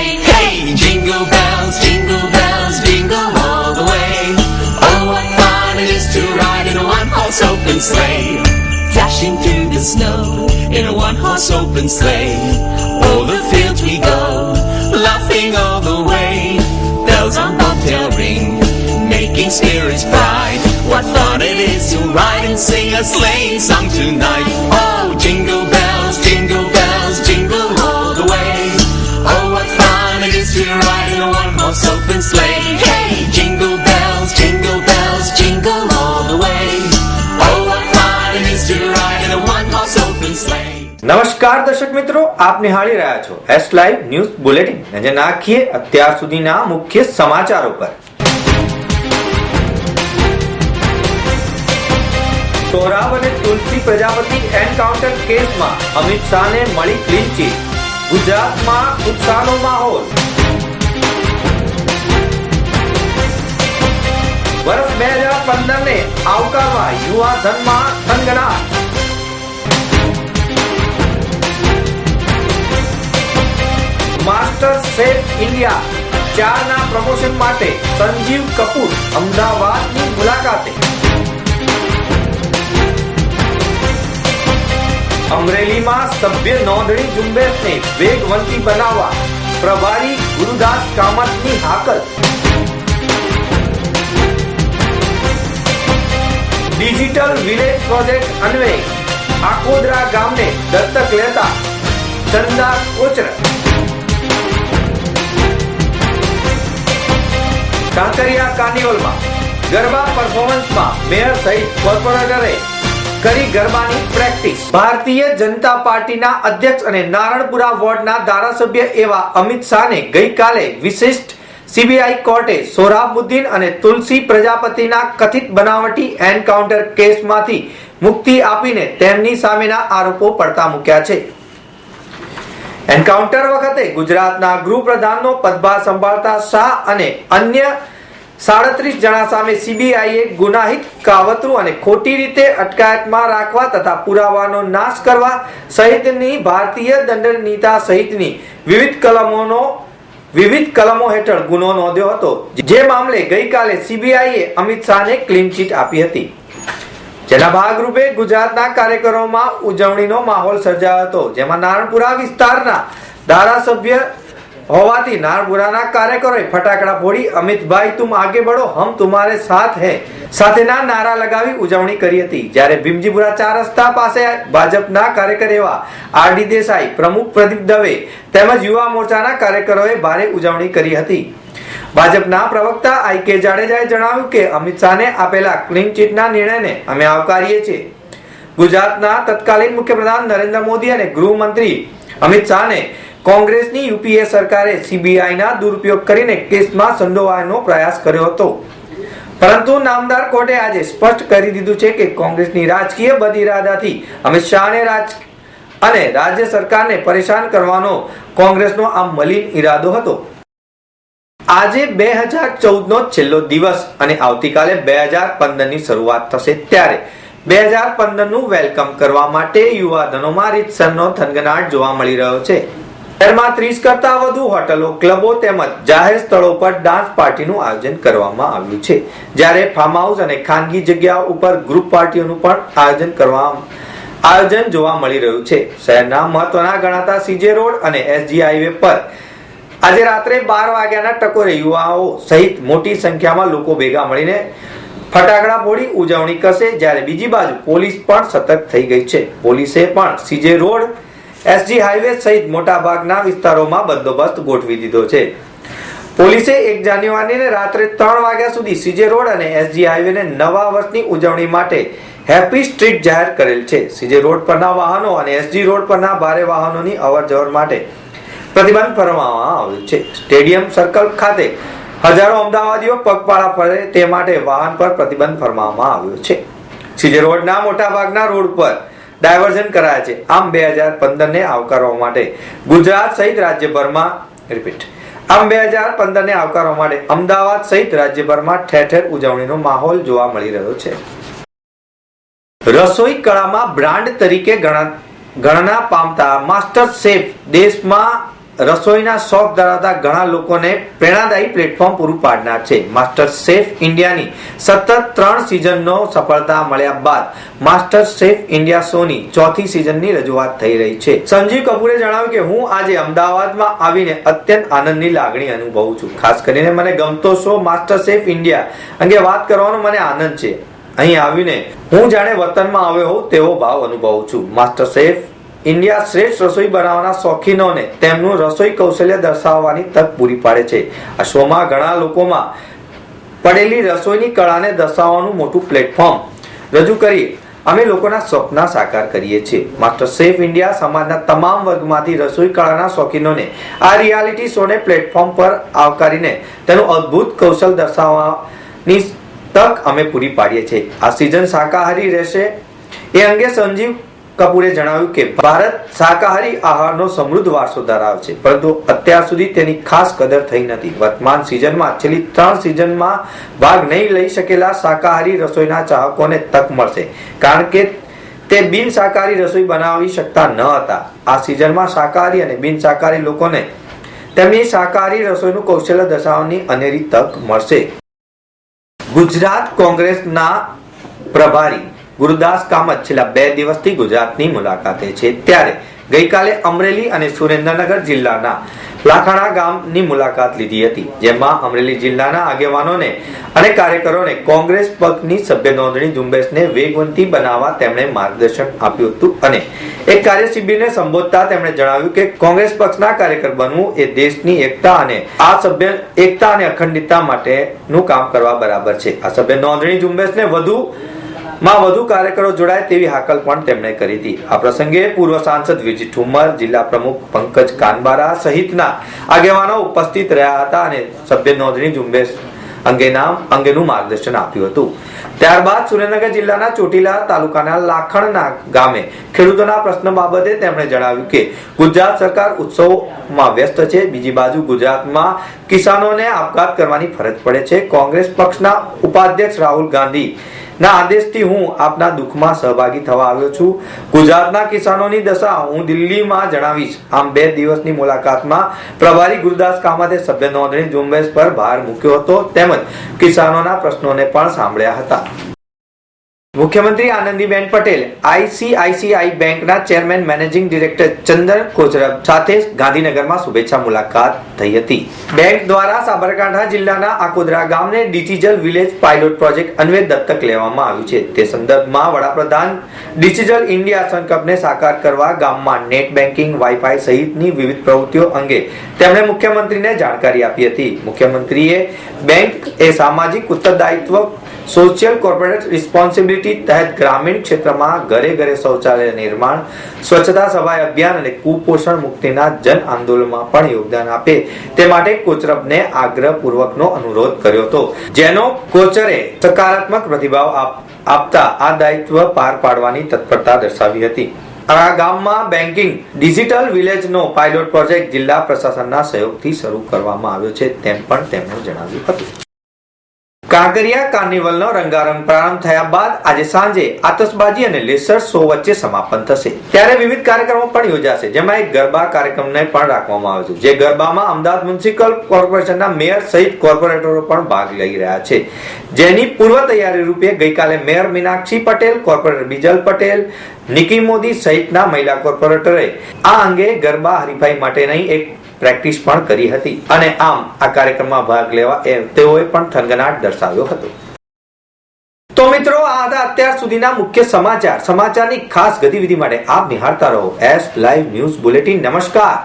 open. Hey, jingle bells, jingle bells, jingle all the way. Oh, what fun it is to ride in a one-horse open sleigh. Dashing through the snow in a one-horse open sleigh. O'er the fields we go, laughing all the way. Bells on bobtail ring, making spirits bright. What fun it is to ride and sing a sleighing song tonight. Oh, jingle bells, one-horse sleigh. Hey, jingle bells, jingle bells, jingle all the way. Oh, what fun it is to ride in a one-horse open sleigh. નમસ્કાર દર્શક મિત્રો આપ નિહાળી રહ્યા છો S live news bulletin નજર નાખીએ અત્યાર સુધીના મુખ્ય સમાચારો પર સોરાવ અને તુલસી પ્રજાપતિ એન્કાઉન્ટર કેસમાં અમિત શાહને મળી ક્લીન ચીટ ગુજરાતમાં ઉત્સાહનો માહોલ વર્ષ બે હજાર પંદર ને આવકારવા યુવા ધનમાં થનગનાટ માસ્ટર સેફ ઇન્ડિયા ચાર ના પ્રમોશન માટે સંજીવ કપૂર અમદાવાદની મુલાકાતે. અમરેલીમાં સભ્ય નોંધણી ઝુંબેશને વેગવંતી બનાવવા પ્રભારી ગુરુદાસ કામતની હાકલ. ડિજિટલ વિલેજ પ્રોજેક્ટ અન્વયે આકોદરા ગામને દત્તક લેતા ચંદા કોચર. કાંકરિયા કાર્નિવલમાં ગરબા પરફોર્મન્સમાં મેયર સહિત કોર્પોરેટરે કરી ગરબાની પ્રેક્ટિસ. ભારતીય જનતા પાર્ટીના અધ્યક્ષ અને નારણપુરા વોર્ડના ધારાસભ્ય એવા અમિત શાહને ગઈકાલે વિશિષ્ટ સીબીઆઈ કોર્ટે સોરાબુદ્દીન અને તુલસી પ્રજાપતિના કથિત બનાવટી એન્કાઉન્ટર કેસમાંથી મુક્તિ આપીને તેમની સામેના આરોપો પડતા મૂક્યા છે. એન્કાઉન્ટર વખતે ગુજરાતના ગૃહપ્રધાનનો પદભાર સંભાળતા શાહ અને અન્ય સાડત્રીસ જણા સામે સીબીઆઈએ ગુનાહિત કાવતરું અને ખોટી રીતે અટકાયતમાં રાખવા તથા પુરાવાનો નાશ કરવા સહિતની ભારતીય દંડનીતા સહિતની વિવિધ કલમોનો વિવિધ કલમો હેઠળ ગુનો નોંધ્યો હતો. જે મામલે ગઈકાલે સીબીઆઈએ અમિત શાહને ક્લીન ચીટ આપી હતી. જેના ભાગરૂપે ગુજરાતના કાર્યક્રમોમાં ઉજવણીનો માહોલ સર્જાયો હતો. જેમાં નારણપુરા વિસ્તારના ધારાસભ્ય હોવાથી નારપુરાના કાર્યકરોએ ફટાકડા ફોડી, અમિતભાઈ તુમ આગે બઢો હમ તુમારે સાથ હે. સાથેના નારા લગાવી ઉજવણી કરી હતી. જ્યારે ભીમજીપુરા ચાર રસ્તા પાસે ભાજપના કાર્યકર એવા આર ડી દેસાઈ, પ્રમુખ પ્રદીપ દવે તેમજ યુવા મોરચાના કાર્યકરોએ ભારે ઉજવણી કરી હતી. ભાજપના પ્રવક્તા આઈ કે જાડેજાએ જણાવ્યું કે, અમિત શાહને આપેલા ક્લીન ચીટના નિર્ણયને અમે આવકારીએ છીએ. ગુજરાતના તત્કાલીન મુખ્યપ્રધાન નરેન્દ્ર મોદી અને ગૃહમંત્રી અમિત શાહને કોંગ્રેસની યુપીએ સરકારે સીબીઆઈના દુરુપયોગ કરીને કેસમાં સંડોવાનો પ્રયાસ કર્યો હતો. પરંતુ નામદાર કોર્ટે આજે સ્પષ્ટ કરી દીધું છે કે કોંગ્રેસની રાજકીય બદઇરાદાથી અમિત શાહને રાજ અને રાજ્ય સરકારને પરેશાન કરવાનો કોંગ્રેસનો આ મલિન ઈરાદો હતો. આજે બે હજાર ચૌદનો છેલ્લો દિવસ અને આવતીકાલે બે હજાર પંદરની શરૂઆત થશે ત્યારે. બે હજાર પંદરનું વેલકમ કરવા માટે યુવાધનોમાં રીતસરનો થનગનાટ જોવા મળી રહ્યો છે. શહેરમાં ત્રીસ કરતા વધુ હોટલો, ક્લબો તેમજ જાહેર સ્થળો પર ડાન્સ પાર્ટીનું આયોજન કરવામાં આવ્યું છે. જ્યારે ફાર્મ હાઉસ અને ખાનગી જગ્યાઓ ઉપર ગ્રુપ પાર્ટીઓનું પણ આયોજન કરવામાં, આયોજન જોવા મળી રહ્યું છે. શહેરના મહત્વના ગણાતા સીજે રોડ અને એસજી હાઈવે પર આજે રાત્રે બાર વાગ્યાના ટકોરે યુવાઓ સહિત મોટી સંખ્યામાં લોકો ભેગા મળીને ફટાકડા ફોડી ઉજવણી કરશે, જ્યારે બીજી બાજુ પોલીસ પણ સતર્ક થઈ ગઈ છે. પોલીસે પણ સીજે રોડ એસજી હાઈવે સહિત મોટા ભાગના વિસ્તારોમાં બંદોબસ્ત ગોઠવી દીધો છે. પોલીસે એક જાન્યુઆરીને રાત્રે ત્રણ વાગ્યા સુધી સીજે રોડ અને એસજી હાઈવેને નવા વર્ષની ઉજવણી માટે હેપી સ્ટ્રીટ જાહેર કરેલ છે. સીજે રોડ પરના વાહનો અને એસજી રોડ પરના ભારે વાહનોની અવર જવર માટે પ્રતિબંધ ફરમાવવામાં આવ્યું છે. સ્ટેડિયમ સર્કલ ખાતે હજારો અમદાવાદીઓ પગપાળા ફરે તે માટે વાહન પર પ્રતિબંધ ફરમાવવામાં આવ્યો છે. સીજે રોડના મોટા ભાગના રોડ પર ડાયવર્ઝન કરાયા છે. આમ બે હજાર પંદર ને આવકારવા માટે. ગુજરાત સહિત રાજ્યભરમાં રિપીટ આમ બે હજાર પંદર ને આવકારવા માટે અમદાવાદ સહિત રાજ્યભરમાં ઠેર ઠેર ઉજવણીનો માહોલ જોવા મળી રહ્યો છે. રસોઈ કળામાં બ્રાન્ડ તરીકે ગણના પામતા માસ્ટર શેફ દેશમાં રસોઈના શોખ ધરાવતા ઘણા લોકોને પ્રેરણાદાયી પ્લેટફોર્મ પૂરું પાડનાર છે. માસ્ટર શેફ ઇન્ડિયાની સતત ત્રણ સિઝનનો સફળતા મળ્યા બાદ માસ્ટર શેફ ઇન્ડિયા શોની ચોથી સિઝનની રજૂઆત થઈ રહી છે. સંજીવ કપૂરે જણાવ્યું કે, હું આજે અમદાવાદમાં આવીને અત્યંત આનંદની લાગણી અનુભવું છું. ખાસ કરીને મને ગમતો શો માસ્ટર શેફ ઇન્ડિયા અંગે વાત કરવાનો મને આનંદ છે. અહીં આવીને હું જાણે વતનમાં આવ્યો હોઉં તેવો ભાવ અનુભવું છું. માસ્ટર શેફ ઇન્ડિયા શ્રેષ્ઠ રસોઈ બનાવવાના શોખીનોને તેમનું રસોઈ કૌશલ્ય દર્શાવવાની તક પૂરી પાડે છે. આ શોમાં ઘણા લોકોમાં પડેલી રસોઈની કળાને દર્શાવવાનું મોટું પ્લેટફોર્મ રજૂ કરી અમે લોકોના સ્વપ્ન સાકાર કરીએ છીએ. માસ્ટર સેફ ઇન્ડિયા સમાજના તમામ વર્ગમાંથી રસોઈ કળાના શોખીનોને આ રિયાલિટી શોને પ્લેટફોર્મ પર આવકારીને તેનું અદ્ભુત કૌશલ દર્શાવવાની તક અમે પૂરી પાડીએ છીએ. આ સિઝન શાકાહારી રહેશે. એ અંગે સંજીવ કપૂરે જણાવ્યું કે ભારત શાકાહારી આહારનો સમૃદ્ધ વારસો ધરાવે છે પરંતુ અત્યાર સુધી તેની ખાસ કદર થઈ નથી. વર્તમાન સિઝનમાં છેલ્લી ત્રણ સિઝનમાં ભાગ નહીં લઈ શકેલા શાકાહારી રસોઈના ચાહકોને તક મળશે, કારણ કે તે બિન શાકાહારી રસોઈ બનાવી શકતા ન હતા. આ સિઝનમાં શાકાહારી અને બિન શાકાહારી લોકોને તેમની શાકાહારી રસોઈનું કૌશલ્ય દર્શાવવાની અનેરી તક મળશે. ગુજરાત કોંગ્રેસના પ્રભારી ગુરુદાસ કામત છેલ્લા બે દિવસથી ગુજરાતની મુલાકાતે છે. ત્યારે ગઈકાલે અમરેલી અને સુરેન્દ્રનગર જિલ્લાના લાખાણા ગામની મુલાકાત લીધી હતી, જેમાં અમરેલી જિલ્લાના આગેવાનોને અને કાર્યકરોને કોંગ્રેસ પક્ષની સભ્ય નોંધણી ઝુંબેશને વેગવંતી બનાવવા તેમણે માર્ગદર્શન આપ્યું હતું અને એક કાર્ય શિબિરને સંબોધતા તેમણે જણાવ્યું કે કોંગ્રેસ પક્ષના કાર્યકર બનવું એ દેશની એકતા અને આ સભ્ય એકતા અને અખંડિતતા માટેનું કામ કરવા બરાબર છે. આ સભ્ય નોંધણી ઝુંબેશને વધુ માં વધુ કાર્યકરો જોડાય તેવી હાકલ પણ તેમણે કરી હતી. આ પ્રસંગે પૂર્વ સાંસદ વિજય ઠુમર, જિલ્લા પ્રમુખ પંકજ કાનબારા સહિતના આગેવાનો ઉપસ્થિત રહ્યા હતા અને સભ્ય નોંધણી ઝુંબેશ અંગેના અંગેનું માર્ગદર્શન આપ્યું હતું. ત્યારબાદ સુરેન્દ્રનગર જિલ્લાના ચોટીલા તાલુકાના લાખણના ગામે ખેડૂતોના પ્રશ્ન બાબતે તેમણે જણાવ્યું કે ગુજરાત સરકાર ઉત્સવમાં વ્યસ્ત છે. બીજી બાજુ ગુજરાતમાં કિસાનોને આપઘાત કરવાની ફરજ પડે છે. કોંગ્રેસ પક્ષના ઉપાધ્યક્ષ રાહુલ ગાંધી ના આદેશથી હું આપના દુઃખમાં સહભાગી થવા આવ્યો છું. ગુજરાતના કિસાનોની દશા હું દિલ્હીમાં જણાવીશ. આમ બે દિવસની મુલાકાતમાં પ્રભારી ગુરુદાસ કામતે સભ્ય નોંધણી ઝુંબેશ પર ભાર મૂક્યો હતો. તેમજ કિસાનોના પ્રશ્નોને પણ સાંભળ્યા હતા. મુખ્યમંત્રી આનંદીબેન પટેલ, આઈસીઆઈસીઆઈ બેંકના chairman managing director Chanda Kochhar સાથે ગાંધીનગરમાં શુભેચ્છા મુલાકાત થઈ હતી. બેંક દ્વારા સાબરકાંઠા જિલ્લાના આકોદરા ગામને ડિજિટલ વિલેજ પાયલોટ પ્રોજેક્ટ અન્વે દત્તક લેવામાં આવ્યું છે. તે સંદર્ભમાં વડાપ્રધાન ડિજિટલ ઇન્ડિયા સંકલ્પને સાકાર કરવા ગામમાં નેટ બેન્કિંગ વાઈફાઈ સહિતની વિવિધ પ્રવૃત્તિઓ અંગે તેમણે મુખ્યમંત્રીને જાણકારી આપી હતી. મુખ્યમંત્રીએ બેંક એ સામાજિક ઉત્તરદાયિત્વ સોશિયલ કોર્પોરેટ રિસ્પોન્સિબિલિટી તહેત ગ્રામીણ ક્ષેત્રમાં ઘરે ઘરે શૌચાલય નિર્માણ, સ્વચ્છતા સફાઈ અભિયાન અને કુપોષણ મુક્તિના જન આંદોલનમાં પણ યોગદાન આપે. તે માટે કોચરબને આગ્રહપૂર્વકનો અનુરોધ કર્યો હતો. જેનો કોચરે સકારાત્મક પ્રતિભાવ આપતા આ દાયિત્વ પાર પાડવાની તત્પરતા દર્શાવી હતી. આ ગામમાં બેન્કિંગ, ડિજિટલ વિલેજનો પાયલોટ પ્રોજેક્ટ જિલ્લા પ્રશાસનના સહયોગથી શરૂ કરવામાં આવ્યો છે તેમ પણ તેમણે જણાવ્યું હતું. કાંકરિયા કાર્નિવલનો રંગારંગ પ્રારંભ થયા બાદ આજે સાંજે આતશબાજી અને લેસર શો વચ્ચે સમાપન થશે. ત્યારે વિવિધ કાર્યક્રમો પણ યોજાશે, જેમાં એક ગરબા કાર્યક્રમને પણ રાખવામાં આવ્યો છે, જે ગરબામાં અમદાવાદ મ્યુનિસિપલ કોર્પોરેશનના મેયર સહિત કોર્પોરેટરો પણ ભાગ લઈ રહ્યા છે. જેની પૂર્વ તૈયારી રૂપે ગઈકાલે મેયર મીનાક્ષી પટેલ, કોર્પોરેટર બિજલ પટેલ નિકી મોદી સહિતના મહિલા કોર્પોરેટરે આ અંગે ગરબા હરીફાઈ માટેની એક પ્રેક્ટિસ પણ કરી હતી અને આમ આ કાર્યક્રમમાં ભાગ લેવા એ તેઓએ પણ થનગનાટ દર્શાવ્યો હતો. તો મિત્રો, આ હતા અત્યાર સુધીના મુખ્ય સમાચાર. સમાચારની ખાસ ગતિવિધિ માટે આપ નિહાળતા રહો. S live news bulletin. નમસ્કાર.